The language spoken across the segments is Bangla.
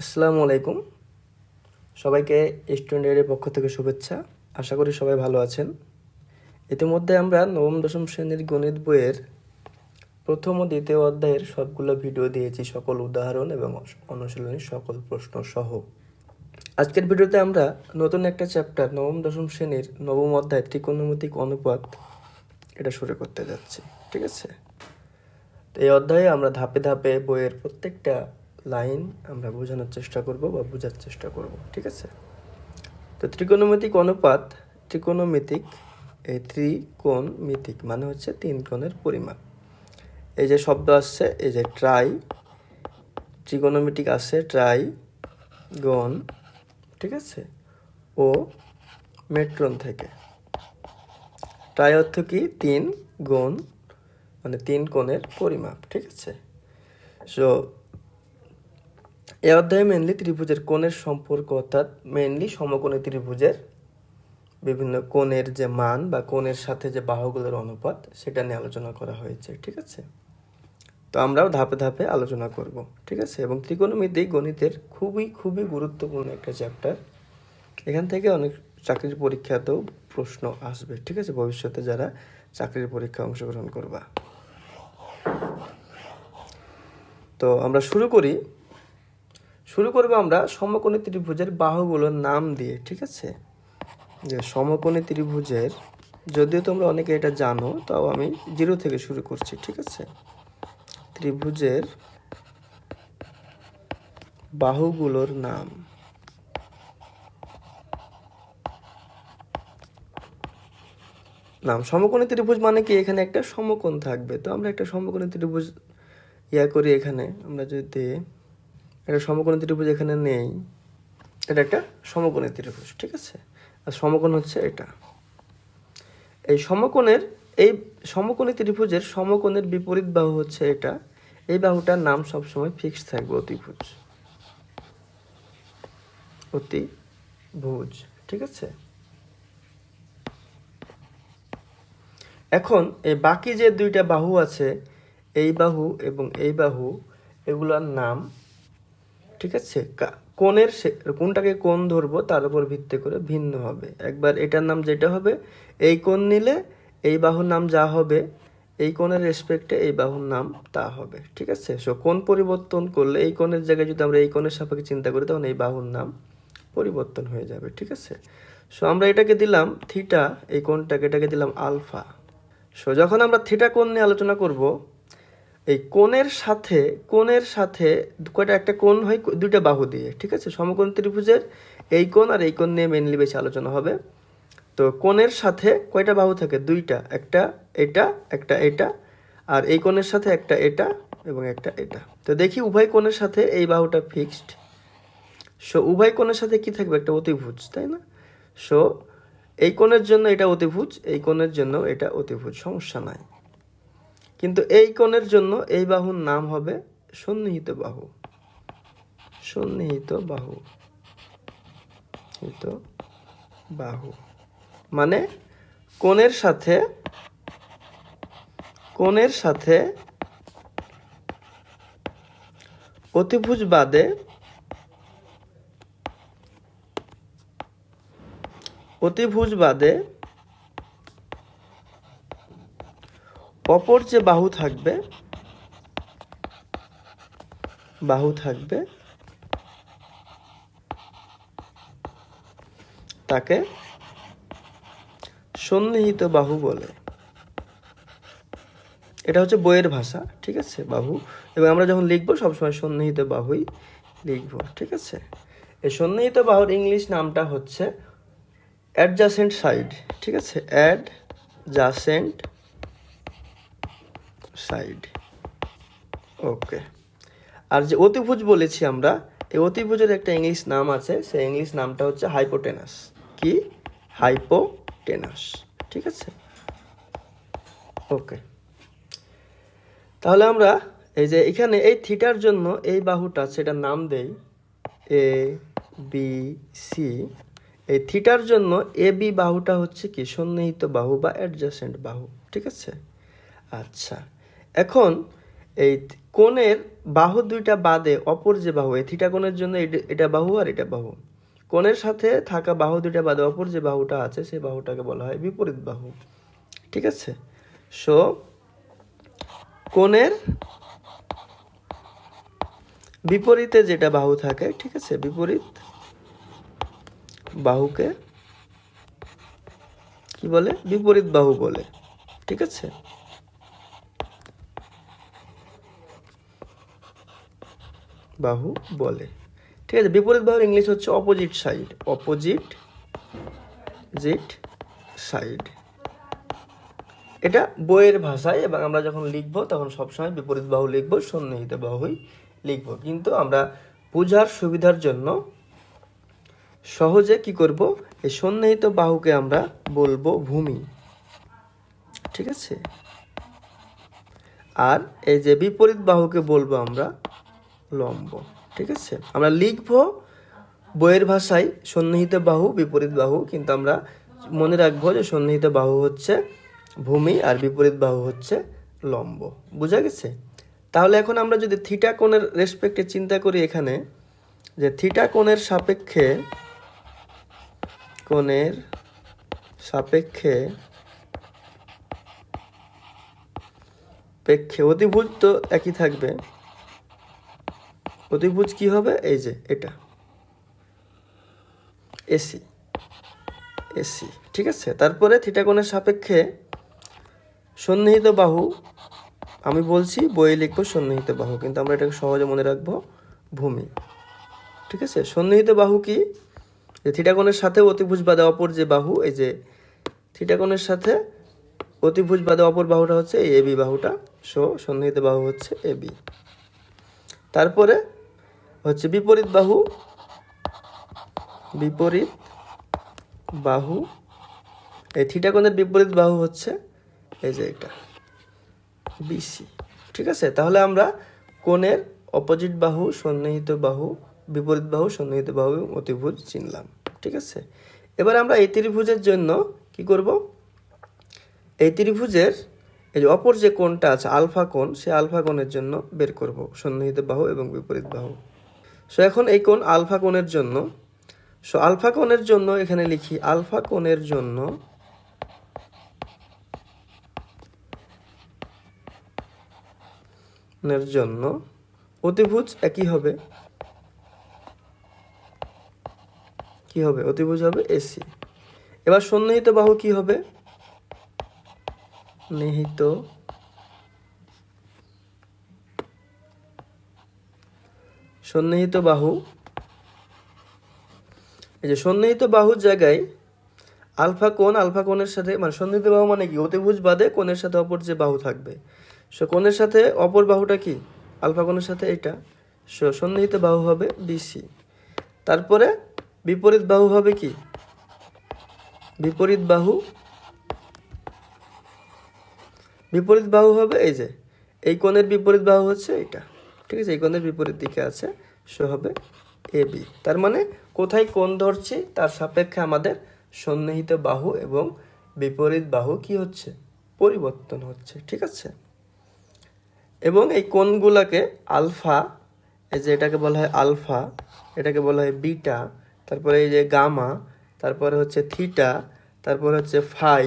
আসসালামু আলাইকুম। সবাইকে স্টুডেন্টের পক্ষ থেকে শুভেচ্ছা। আশা করি সবাই ভালো আছেন। ইতিমধ্যে আমরা নবম, দশম শ্রেণির গণিত বইয়ের প্রথম ও দ্বিতীয় অধ্যায়ের সবগুলো ভিডিও দিয়েছি, সকল উদাহরণ এবং অনুশীলনী, সকল প্রশ্ন সহ আজকের ভিডিওতে আমরা নতুন একটা চ্যাপ্টার, নবম, দশম শ্রেণির নবম অধ্যায় ত্রিকোণমিতিক অনুপাত, এটা শুরু করতে যাচ্ছি। ঠিক আছে? তো এই অধ্যায়ে আমরা ধাপে ধাপে বইয়ের প্রত্যেকটা লাইন আমরা বোঝানোর চেষ্টা করব বা বোঝার চেষ্টা করব, ঠিক আছে? তো ত্রিকোণমিতিক অনুপাত, ত্রিকোণমিতিক, এই ত্রিকোণ মিতিক মানে হচ্ছে তিন কোণের পরিমাপ। এই যে শব্দ আসছে, এই যে ট্রাই, ত্রিকোণমিতিক আসছে ট্রাই গণ, ঠিক আছে? ও মেট্রন থেকে। ট্রাই অর্থ কি? তিন গুণ মানে তিন কোণের পরিমাপ, ঠিক আছে? সো এই অধ্যায়ে মেনলি ত্রিভুজের কোণের সম্পর্ক অর্থাৎ মেনলি সমকোণী ত্রিভুজের বিভিন্ন কোণের যে মান বা কোণের সাথে যে বাহুগুলোর অনুপাত, সেটা নিয়ে আলোচনা করা হয়েছে, ঠিক আছে? তো আমরাও ধাপে ধাপে আলোচনা করব, ঠিক আছে? এবং ত্রিকোণমিতি গণিতের খুবই খুবই গুরুত্বপূর্ণ একটা চ্যাপ্টার এখান থেকে অনেক চাকরির পরীক্ষাতেও প্রশ্ন আসবে, ঠিক আছে? ভবিষ্যতে যারা চাকরির পরীক্ষায় অংশগ্রহণ করবা। তো আমরা শুরু করি শুরু করব আমরা সমকোণী ত্রিভুজের বাহুগুলোর নাম দিয়ে, ঠিক আছে? যে সমকোণী ত্রিভুজের, যদিও তোমরা অনেকে এটা জানো, তাও আমি জিরো থেকে শুরু করছি, ঠিক আছে? ত্রিভুজের বাহুগুলোর নাম। নাম, সমকোণী ত্রিভুজ মানে কি? এখানে একটা সমকোণ থাকবে। তো আমরা একটা সমকোণী ত্রিভুজ ইয়া করি এখানে, আমরা যদি একটা সমকোণী ত্রিভুজ এখানে নেই। এটা একটা সমকোণী ত্রিভুজ, ঠিক আছে? আর সমকোণ হচ্ছে এটা। এই সমকোণের, এই সমকোণী ত্রিভুজের সমকোণের বিপরীত বাহু হচ্ছে এটা। এই বাহুটার নাম সবসময় ফিক্স থাকবে অতিভুজ। অতিভুজ, ঠিক আছে? এখন এই বাকি যে দুইটা বাহু আছে, এই বাহু এবং এই বাহু, এগুলোর নাম ঠিক আছে? কোণের কোনটাকে কোণ ধরবো, তার উপর ভিত্তি করে ভিন্ন হবে। একবার এটার নাম যেটা হবে, এই কোণ নিলে এই বাহুর নাম যা হবে, এই কোণের রেসপেক্টে এই বাহুর নাম তা হবে। ঠিক আছে? সো কোণ পরিবর্তন করলে এই কোণের জায়গায় যদি আমরা এই কোণের সাপেক্ষে চিন্তা করি, তখন এই বাহুর নাম পরিবর্তন হয়ে যাবে। ঠিক আছে? সো আমরা এটাকে দিলাম থিটা এই কোণটাকে এটাকে দিলাম আলফা সো যখন আমরা থিটা কোণ নিয়ে আলোচনা করব এই কোণের সাথে কোণের সাথে কয়টা, একটা কোণ হয় দুইটা বাহু দিয়ে, ঠিক আছে? সমকোণ ত্রিভুজের এই কোণ আর এই কোণ নিয়ে মেনলি বেশি আলোচনা হবে। তো কোণের সাথে কয়টা বাহু থাকে? দুইটা, একটা, এটা একটা, এটা, আর এই কোণের সাথে একটা, এটা এবং একটা, এটা। তো দেখি উভয় কোণের সাথে এই বাহুটা ফিক্সড সো উভয় কোণের সাথে কি থাকবে? একটা অতিভুজ, তাই না? সো এই কোণের জন্য এটা অতিভুজ, এই কোণের জন্য এটা অতিভুজ, সমস্যা নাই। কিন্তু এই কোণের জন্য এই বাহুর নাম হবে সন্নিহিত বাহু। সন্নিহিত বাহু। বাহু। মানে কোণের সাথে কোণের সাথে অতিভুজ বাদে অতিভুজ বাদে অপর যে বাহু থাকবে বাহু থাকবে, তাকে সন্নিহিত বাহু বলে। এটা হচ্ছে বইয়ের ভাষা, ঠিক আছে? বাহু। এবং আমরা যখন লিখব, সবসময় সন্নিহিত বাহুই লিখব, ঠিক আছে? এই সন্নিহিত বাহুর ইংলিশ নামটা হচ্ছে অ্যাডজাসেন্ট সাইড, ঠিক আছে? Ad adjacent side. ওকে। আর যে অতিভুজ বলেছি আমরা, এই অতিভুজের একটা ইংলিশ নাম আছে, সেই ইংলিশ নামটা হচ্ছে হাইপোটেনাস। কি? হাইপোটেনাস। ঠিক আছে? ওকে। তাহলে আমরা এই যে এখানে এই থিটার জন্য এই বাহুটা সেটার নাম দেই এ, বি, সি। এই থিটার জন্য এ, বি বাহুটা হচ্ছে কি? সন্নিহিত বাহু বা অ্যাডজাসেন্ট বাহু। ঠিক আছে? আচ্ছা। এখন এই কোণের বাহু দুইটা বাদে অপর যে বাহু, এই থিটা কোণের জন্য এটা- বাহু আর এটা বাহু। কোণের সাথে থাকা বাহু দুইটা বাদে অপর যে বাহুটা আছে, সেই বাহুটাকে বলা হয় বিপরীত বাহু। ঠিক আছে? সো কোণের বিপরীতে যেটা বাহু থাকে, ঠিক আছে? বিপরীত বাহুকে কি বলে? বিপরীত বাহু বলে। ঠিক আছে? বাহু বলে। ঠিক আছে, বিপরীত বাহুর ইংলিশ হচ্ছে অপোজিট সাইড অপোজিট জিট সাইড এটা বইয়ের ভাষায় এবং আমরা যখন লিখব, তখন সবসময় বিপরীত বাহু লিখব, সন্নিহিত বাহুই লিখব। কিন্তু আমরা বোঝার সুবিধার জন্য সহজে কি করব? এই সন্নিহিত বাহুকে আমরা বলব ভূমি। ঠিক আছে? আর এই যে বিপরীত বাহুকে বলব আমরা লম্ব, ঠিক আছে? আমরা লিখব বইয়ের ভাষায় সন্নিহিত বাহু, বিপরীত বাহু, কিন্তু আমরা মনে রাখব যে সন্নিহিত বাহু হচ্ছে ভূমি আর বিপরীত বাহু হচ্ছে লম্ব। বোঝা গেছে? তাহলে এখন আমরা যদি থিটা কোণের রেসপেক্টে চিন্তা করি এখানে, যে থিটা কোণের সাপেক্ষে কোণের সাপেক্ষে পেক্ষে অতিভুজ তো একই থাকবে। অতিভুজ কি হবে? এই যে, এটা। এসি। এসি, ঠিক আছে? তারপরে থিটা কোণের সাপেক্ষে সন্নিহিত বাহু, আমি বলছি বইয়ে লিখব সন্নিহিত বাহু, কিন্তু আমরা এটাকে সহজে মনে রাখব ভূমি। ঠিক আছে? সন্নিহিত বাহু কি? যে থিটা কোণের সাথে অতিভুজ বাদে অপর যে বাহু, এই যে থিটা কোণের সাথে অতিভুজ বাদে অপর বাহুটা হচ্ছে এই এবি বাহুটা। সো, সন্নিহিত বাহু হচ্ছে এবি তারপরে হচ্ছে বিপরীত বাহু বিপরীত বাহু। এই থিটা কোণের বিপরীত বাহু হচ্ছে এই যে এটা বিসি ঠিক আছে? তাহলে আমরা কোণের অপোজিট বাহু, সন্নিহিত বাহু, বিপরীত বাহু, সন্নিহিত বাহু অতিভুজ চিনলাম। ঠিক আছে? এবার আমরা এই ত্রিভুজের জন্য কি করব? এই ত্রিভুজের এই যে অপর যে কোণটা আছে, আলফা কোণ, সে আলফা কোণের জন্য বের করব, সন্নিহিত বাহু এবং বিপরীত বাহু। সো এখন এই কোণ আলফা কোণের জন্য। সো আলফা কোণের জন্য এখানে লিখি, আলফা কোণের জন্য এর জন্য অতিভুজ একই হবে। কি হবে? অতিভুজ হবে এসি। এবার সন্নিহিত বাহু কি হবে? নিহিত সন্নিহিত বাহু। এই যে সন্নিহিত বাহুর জায়গায় আলফা কোণ, আলফা কোণের সাথে মানে সন্নিহিত বাহু মানে কি? অতিভুজ বাদে কোণের সাথে অপর যে বাহু থাকবে। সো কোণের সাথে অপর বাহুটা কি? আলফা কোণের সাথে এটা। সো সন্নিহিত বাহু হবে বিসি তারপরে বিপরীত বাহু হবে কি? বিপরীত বাহু। বিপরীত বাহু হবে এই যে, এই কোণের বিপরীত বাহু হচ্ছে এটা। ঠিক আছে, এই কোণের বিপরীত দিকে আছে সে হবে এ বি তার মানে কোথায় কোণ ধরছি, তার সাপেক্ষে আমাদের সন্নিহিত বাহু এবং বিপরীত বাহু কি হচ্ছে? পরিবর্তন হচ্ছে, ঠিক আছে? এবং এই কোণগুলোকে আলফা, এই যে এটাকে বলা হয় আলফা, এটাকে বলা হয় বিটা, তারপরে এই যে গামা, তারপরে হচ্ছে থিটা, তারপরে হচ্ছে ফাই,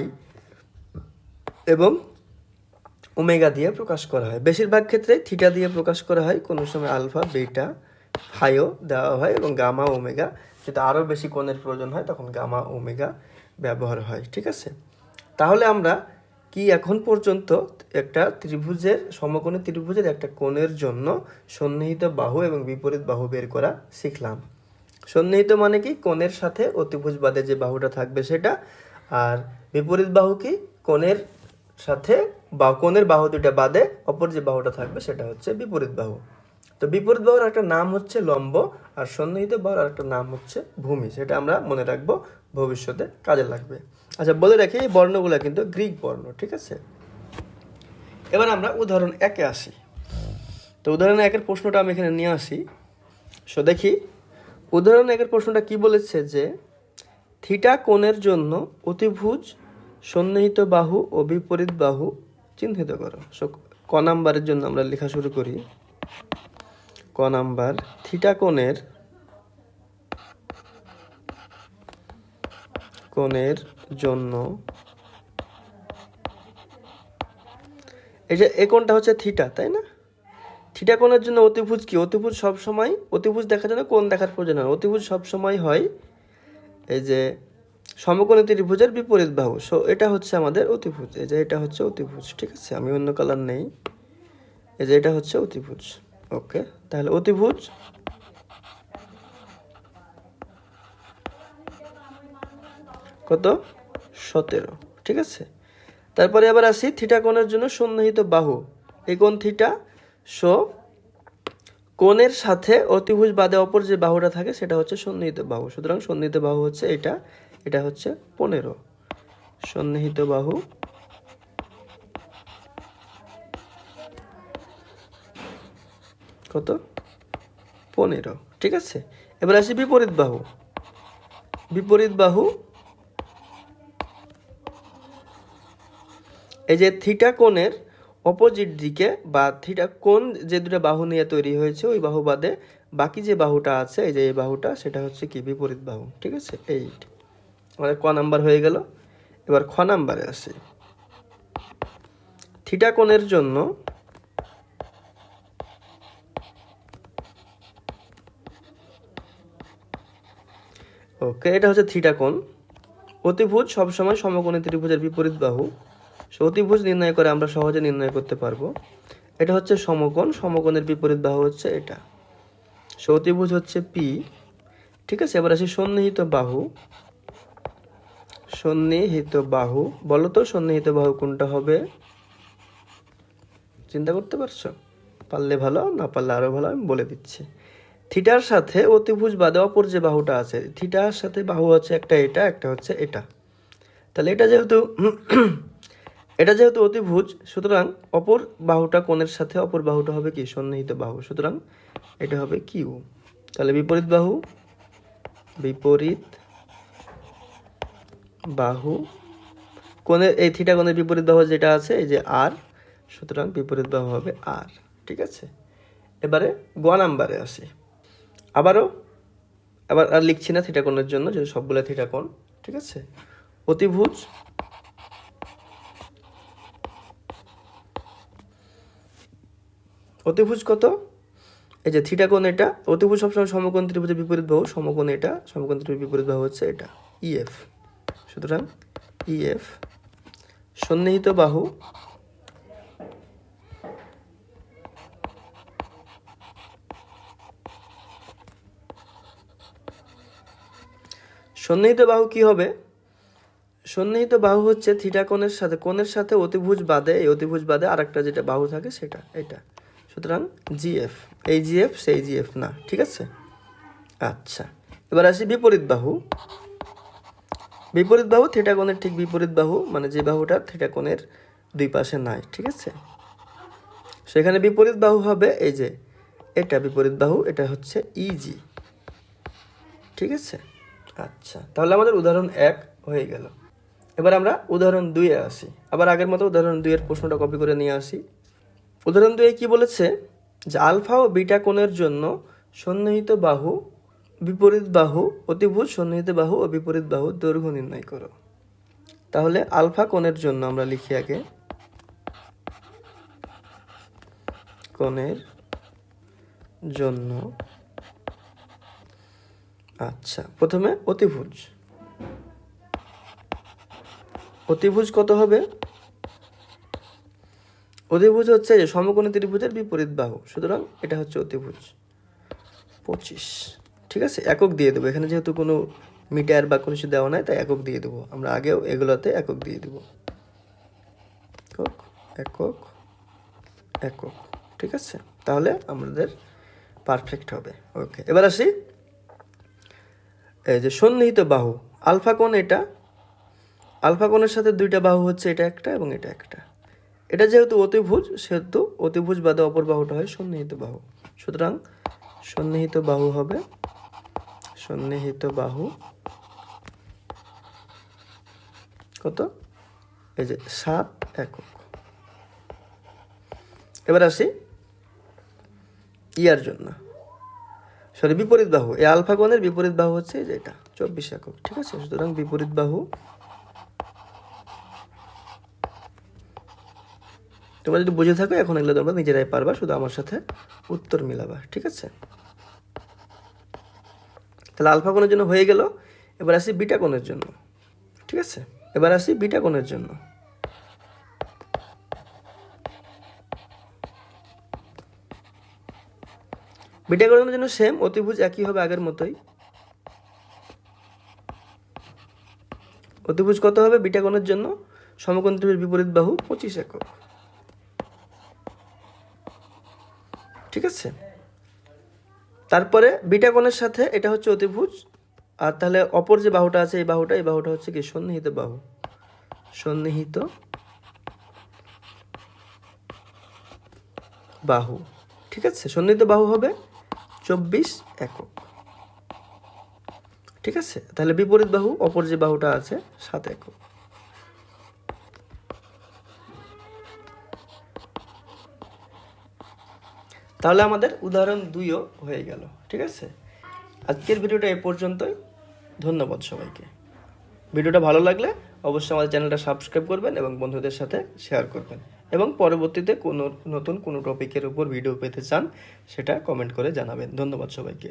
এবং ওমেগা দিয়ে প্রকাশ করা হয়। বেশিরভাগ ক্ষেত্রে থিটা দিয়ে প্রকাশ করা হয়। কোনো সময় আলফা, বেটা, ফাইও দেওয়া হয় এবং গামা, ওমেগা। যদি আরও বেশি কোণের প্রয়োজন হয়, তখন গামা, ওমেগা ব্যবহার হয়, ঠিক আছে? তাহলে আমরা কি এখন পর্যন্ত একটা ত্রিভুজের, সমকোণী ত্রিভুজের একটা কোণের জন্য সন্নিহিত বাহু এবং বিপরীত বাহু বের করা শিখলাম। সন্নিহিত মানে কি? কোণের সাথে অতিভুজ বাদে যে বাহুটা থাকবে সেটা, আর বিপরীত বাহু কি? কোণের সাথে বা কোণের বাহু দুটা বাদে অপর যে বাহুটা থাকবে সেটা হচ্ছে বিপরীত বাহু। তো বিপরীত বাহুর একটা নাম হচ্ছে লম্ব আর সন্নিহিত বাহুর একটা নাম হচ্ছে ভূমি। সেটা আমরা মনে রাখব ভবিষ্যতে কাজে লাগবে। আচ্ছা বলে রাখি এই বর্ণগুলো কিন্তু গ্রিক বর্ণ, ঠিক আছে? এবার আমরা উদাহরণ একে আসি। তো উদাহরণ একের প্রশ্নটা আমি এখানে নিয়ে আসি। সো দেখি, উদাহরণ একের প্রশ্নটা কি বলেছে যে, থিটা কোণের জন্য অতিভুজ, সন্নিহিত বাহু ও বিপরীত বাহু চিহ্নিত করো। সো ক নাম্বারের জন্য আমরা লেখা শুরু করি। ক নাম্বার, থিটা কোণের কোণের জন্য। এই যে এ কোণটা হচ্ছে থিটা, তাই না? থিটা কোণের জন্য অতিভুজ কি? অতিভুজ সব সময় অতিভুজ দেখার জন্য কোণ দেখার প্রয়োজন হয় অতিভুজ সব সময় হয় এই যে সমকোণী ত্রিভুজের বিপরীত বাহু। সো এটা হচ্ছে আমাদের অতিভুজ। এই যে এটা হচ্ছে অতিভুজ, ঠিক আছে? আমি অন্য কালার নেই। এই যে এটা হচ্ছে অতিভুজ। ওকে তাহলে অতিভুজ কত? সতেরো, ঠিক আছে? তারপরে আবার আসি থিটা কোণের জন্য সন্নিহিত বাহু। এই কোণ থিটা সো কোণের সাথে অতিভুজ বাদে অপর যে বাহুটা থাকে, সেটা হচ্ছে সন্নিহিত বাহু। সুতরাং সন্নিহিত বাহু হচ্ছে এটা। এটা হচ্ছে পনেরো। সন্নিহিত বাহু। কত? পনেরো। ঠিক আছে? এবার আসি বিপরীত বাহু। বিপরীত বাহু। এই যে থিটা কোণের অপোজিট দিকে বা থিটা কোণ যে দুটো বাহু নিয়ে তৈরি হয়েছে, ওই বাহু বাদে বাকি যে বাহুটা আছে, এই যে এই বাহুটা, সেটা হচ্ছে কি? বিপরীত বাহু। ঠিক আছে? এইট আমাদের ক নাম্বার হয়ে গেল। এবার খ নাম্বারে আসি। থিটা কোণের জন্য ওকে, এটা হচ্ছে থিটা কোণ অতিভুজ সবসময় সমকোণী ত্রিভুজের বিপরীত বাহু। সো অতিভুজ নির্ণয় করে আমরা সহজে নির্ণয় করতে পারব। এটা হচ্ছে সমকোণ, সমকোণের বিপরীত বাহু হচ্ছে এটা। সো অতিভুজ হচ্ছে পি। ঠিক আছে, এবার আসি সন্নিহিত বাহু। সন্নিহিত বাহু। বলো তো সন্নিহিত বাহু কোনটা হবে? চিন্তা করতে পারছ? পারলে ভালো, না পারলে আরও ভালো, আমি বলে দিচ্ছি। থিটার সাথে অতিভুজ বাদে অপর যে বাহুটা আছে, থিটার সাথে বাহু হচ্ছে একটা এটা, একটা হচ্ছে এটা। তাহলে এটা যেহেতু এটা যেহেতু অতিভুজ, সুতরাং অপর বাহুটা কোণের সাথে, অপর বাহুটা হবে কি? সন্নিহিত বাহু। সুতরাং এটা হবে কিউ। তাহলে বিপরীত বাহু, বিপরীত বাহু। কোণের এই থিটা কোণের বিপরীত বাহু যেটা আছে, এই যে আর, সুতরাং বিপরীত বাহু হবে আর, ঠিক আছে? এবারে গ নাম্বারে আসি। আবারও আবার আর লিখছি না থিটা কোণের জন্য যে সবগুলো থিটা কোণ, ঠিক আছে? অতিভুজ অতিভুজ কত? এই যে থিটা কোণ এটা, অতিভুজ সবসময় সমকোণ ত্রিভুজের বিপরীত বাহু, সমকোণ এটা, সমকোণ ত্রিভুজের বিপরীত বাহু হচ্ছে এটা ইএফ সুতরাং ইএফ সন্নিহিত বাহু সন্নিহিত বাহু কি হবে? সন্নিহিত বাহু হচ্ছে থিটা কোণের সাথে কোণের সাথে অতিভুজ বাদে, এই অতিভুজ বাদে আরেকটা যেটা বাহু থাকে সেটা, এটা। সুতরাং জিএফ এই জিএফ সেই জিএফ না, ঠিক আছে? আচ্ছা এবার আসি বিপরীত বাহু। বিপরীত বাহু থিটা কোণের ঠিক বিপরীত বাহু মানে যে বাহুটা থিটা কোণের দুই পাশে নাই, ঠিক আছে? সেখানে বিপরীত বাহু হবে এই যে, এটা বিপরীত বাহু, এটা হচ্ছে ইজি ঠিক আছে? আচ্ছা তাহলে আমাদের উদাহরণ এক হয়ে গেল। এবার আমরা উদাহরণ দুইয়ে আসি। আবার আগের মতো উদাহরণ দুইয়ের প্রশ্নটা কপি করে নিয়ে আসি। উদাহরণ দুয়ে কি বলেছে? যে আলফা ও বিটা কোণের জন্য সন্নিহিত বাহু বিপরীত বাহু, অতিভুজ সন্নিহিত বাহু ও বিপরীত বাহু দৈর্ঘ্য নির্ণয় করো। তাহলে আলফা কোণের জন্য আমরা লিখি আগে। কোণের জন্য। আচ্ছা প্রথমে অতিভুজ। অতিভুজ কত হবে? অতিভুজ হচ্ছে যে সমকোণী ত্রিভুজের বিপরীত বাহু। সুতরাং এটা হচ্ছে অতিভুজ। পঁচিশ। ঠিক আছে, একক দিয়ে দেবো। এখানে যেহেতু কোনো মিটার বা কোনো কিছু দেওয়া নাই, তাই একক দিয়ে দেবো। আমরা আগেও এগুলোতে একক দিয়ে দেবো। একক একক ঠিক আছে? তাহলে আমাদের পারফেক্ট হবে। ওকে এবার আসি। এই যে সন্নিহিত বাহু, আলফা এটা, আলফা সাথে দুইটা বাহু হচ্ছে এটা একটা এবং এটা একটা। এটা যেহেতু অতিভুজ, সেহেতু অতিভুজ বাদে অপর বাহুটা হয় সন্নিহিত বাহু। সুতরাং সন্নিহিত বাহু হবে সন্নিহিত বাহু। কত? এই যে সাত, একক। এবার আসি ইয়ার জন্য। সরি বিপরীত বাহু। এই আলফা কোণের বিপরীত বাহু হচ্ছে এই যে এটা, চব্বিশ একক, ঠিক আছে? সুতরাং বিপরীত বাহু। তোমরা যদি বুঝে থাকো, এখন এগুলো তোমরা নিজেরাই পারবা, শুধু আমার সাথে উত্তর মিলাবা, ঠিক আছে? তাহলে আলফা কোণের জন্য হয়ে গেল। এবার আসি বিটা কোণের জন্য। ঠিক আছে? এবার আসি বিটা কোণের জন্য। বিটা কোণের জন্য সেম অতিভুজ একই হবে আগের মতোই। অতিভুজ কত হবে বিটা কোণের জন্য? সমকোণ ত্রিভুজ বিপরীত বাহু পঁচিশ একক। ঠিক আছে? তারপরে বিটা সাথে এটা হচ্ছে অতিভুজ, আর তাহলে অপর যে বাহুটা আছে এই বাহুটা এই বাহুটা হচ্ছে কি সন্নিহিত বাহু। সন্নিহিত বাহু। ঠিক আছে? সন্নিহিত বাহু হবে চব্বিশ একক। ঠিক আছে? তাহলে বিপরীত বাহু, অপর যে বাহুটা আছে, সাত একক। তাহলে আমাদের উদাহরণ দুইও হয়ে গেল, ঠিক আছে? আজকের ভিডিওটা এ পর্যন্তই। ধন্যবাদ সবাইকে। ভিডিওটা ভালো লাগলে অবশ্যই আমাদের চ্যানেলটা সাবস্ক্রাইব করবেন এবং বন্ধুদের সাথে শেয়ার করবেন। এবং পরবর্তীতে কোনো নতুন কোনো টপিকের উপর ভিডিও পেতে চান, সেটা কমেন্ট করে জানাবেন। ধন্যবাদ সবাইকে।